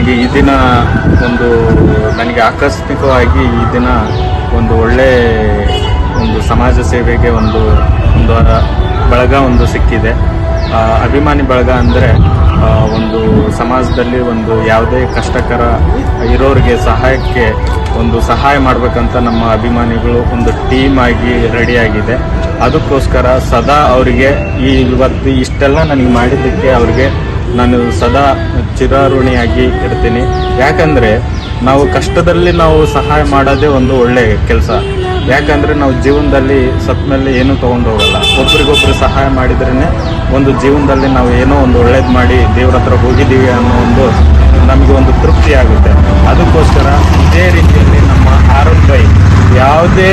ನನಗೆ ಈ ದಿನ ಒಂದು ನನಗೆ ಆಕಸ್ಮಿಕವಾಗಿ ಈ ದಿನ ಒಂದು ಒಳ್ಳೆ ಒಂದು ಸಮಾಜ ಸೇವೆಗೆ ಒಂದು ಒಂದು ಬಳಗ ಒಂದು ಸಿಕ್ಕಿದೆ. ಅಭಿಮಾನಿ ಬಳಗ ಅಂದರೆ ಒಂದು ಸಮಾಜದಲ್ಲಿ ಒಂದು ಯಾವುದೇ ಕಷ್ಟಕರ ಇರೋರಿಗೆ ಸಹಾಯಕ್ಕೆ ಒಂದು ಸಹಾಯ ಮಾಡಬೇಕಂತ ನಮ್ಮ ಅಭಿಮಾನಿಗಳು ಒಂದು ಟೀಮ್ ಆಗಿ ರೆಡಿಯಾಗಿದೆ ಅದಕ್ಕೋಸ್ಕರ ಸದಾ ಅವರಿಗೆ ಈ ಇವತ್ತು ಇಷ್ಟೆಲ್ಲ ನನಗೆ ಮಾಡಿದ್ದಕ್ಕೆ ಅವರಿಗೆ ನಾನು ಸದಾ ಚಿರಋಣಿಯಾಗಿ ಇರ್ತೀನಿ. ಯಾಕಂದರೆ ನಾವು ಕಷ್ಟದಲ್ಲಿ ನಾವು ಸಹಾಯ ಮಾಡೋದೇ ಒಂದು ಒಳ್ಳೆಯ ಕೆಲಸ. ಯಾಕಂದರೆ ನಾವು ಜೀವನದಲ್ಲಿ ಮೇಲೆ ಏನೂ ತೊಗೊಂಡು ಹೋಗಲ್ಲ. ಒಬ್ರಿಗೊಬ್ರು ಸಹಾಯ ಮಾಡಿದ್ರೇ ಒಂದು ಜೀವನದಲ್ಲಿ ನಾವು ಏನೋ ಒಂದು ಒಳ್ಳೇದು ಮಾಡಿ ದೇವ್ರ ಹತ್ರ ಹೋಗಿದ್ದೀವಿ ಅನ್ನೋ ಒಂದು ನಮಗೆ ಒಂದು ತೃಪ್ತಿ ಆಗುತ್ತೆ. ಅದಕ್ಕೋಸ್ಕರ ಇದೇ ರೀತಿಯಲ್ಲಿ ನಮ್ಮ ಆರೋಗ್ಯ ಯಾವುದೇ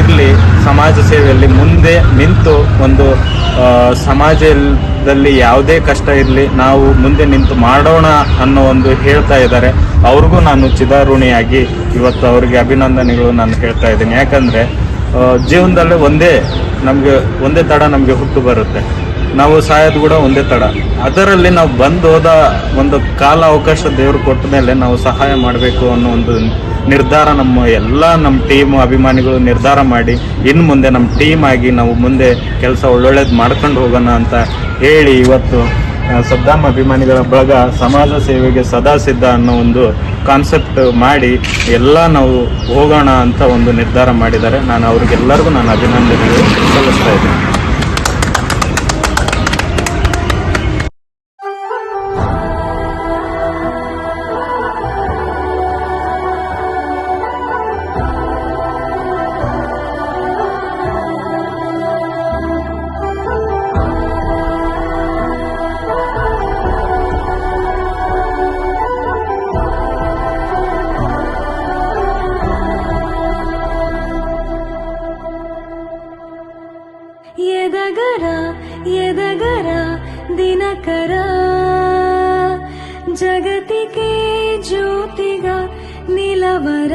ಇರಲಿ ಸಮಾಜ ಸೇವೆಯಲ್ಲಿ ಮುಂದೆ ನಿಂತು ಒಂದು ಸಮಾಜದಲ್ಲಿ ಯಾವುದೇ ಕಷ್ಟ ಇರಲಿ, ನಾವು ಮುಂದೆ ನಿಂತು ಮಾಡೋಣ ಅನ್ನೋ ಒಂದು ಹೇಳ್ತಾ ಇದ್ದಾರೆ. ಅವ್ರಿಗೂ ನಾನು ಚಿದಾರುಣಿಯಾಗಿ ಇವತ್ತು ಅವರಿಗೆ ಅಭಿನಂದನೆಗಳು ನಾನು ಹೇಳ್ತಾ ಇದ್ದೀನಿ. ಯಾಕಂದರೆ ಜೀವನದಲ್ಲೇ ಒಂದೇ ನಮಗೆ, ಒಂದೇ ತಡ ನಮಗೆ ಹುಟ್ಟು ಬರುತ್ತೆ. ನಾವು ಸಾಯೋದು ಕೂಡ ಒಂದೇ ತಡ. ಅದರಲ್ಲಿ ನಾವು ಬಂದು ಹೋದ ಒಂದು ಕಾಲ ಅವಕಾಶ ದೇವರು ಕೊಟ್ಟ ಮೇಲೆ ನಾವು ಸಹಾಯ ಮಾಡಬೇಕು ಅನ್ನೋ ಒಂದು ನಿರ್ಧಾರ ನಮ್ಮ ಎಲ್ಲ ನಮ್ಮ ಟೀಮ್ ಅಭಿಮಾನಿಗಳು ನಿರ್ಧಾರ ಮಾಡಿ ಇನ್ನು ಮುಂದೆ ನಮ್ಮ ಟೀಮ್ ಆಗಿ ನಾವು ಮುಂದೆ ಕೆಲಸ ಒಳ್ಳೊಳ್ಳೇದು ಮಾಡ್ಕೊಂಡು ಹೋಗೋಣ ಅಂತ ಹೇಳಿ ಇವತ್ತು ಸದ್ದಾಮ್ ಅಭಿಮಾನಿಗಳ ಬಳಗ ಸಮಾಜ ಸೇವೆಗೆ ಸದಾ ಸಿದ್ಧ ಅನ್ನೋ ಒಂದು ಕಾನ್ಸೆಪ್ಟ್ ಮಾಡಿ ಎಲ್ಲ ನಾವು ಹೋಗೋಣ ಅಂತ ಒಂದು ನಿರ್ಧಾರ ಮಾಡಿದ್ದಾರೆ. ನಾನು ಅವ್ರಿಗೆಲ್ಲರಿಗೂ ನಾನು ಅಭಿನಂದನೆಗಳು ಸಲ್ಲಿಸ್ತಾ ಇದ್ದೀನಿ. ಎದಗರ ಎದಗರ ದಿನಕರ. ಜಗತಿಗೆ ಜ್ಯೋತಿಗ ನಿಲವರ.